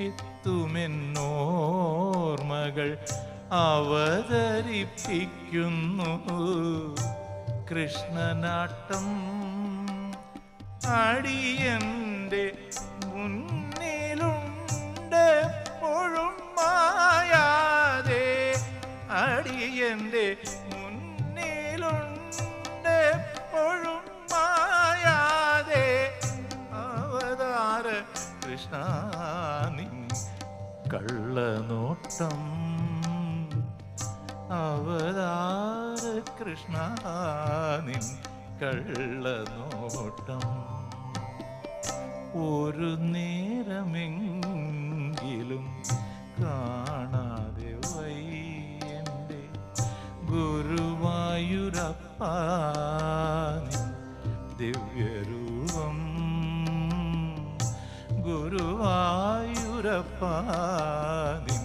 എത്തുമെന്നോർമകൾ അവതരിപ്പിക്കുന്നു. കൃഷ്ണനാട്ടം അടിയന്റെ മുന്നിലുണ്ട്. എപ്പോഴും മായാതെ അടിയന്റെ കൃഷ്ണ നിൻ കള്ളനോട്ടം. അവതാര കൃഷ്ണ നിൻ കള്ളനോട്ടം. ഒരു നേരമെങ്കിലും കാണാതെ വൈ എന്റെ ഗുരുവായൂരപ്പ ദിവ്യരൂപം ഗുരുവായൂരപ്പ നിൻ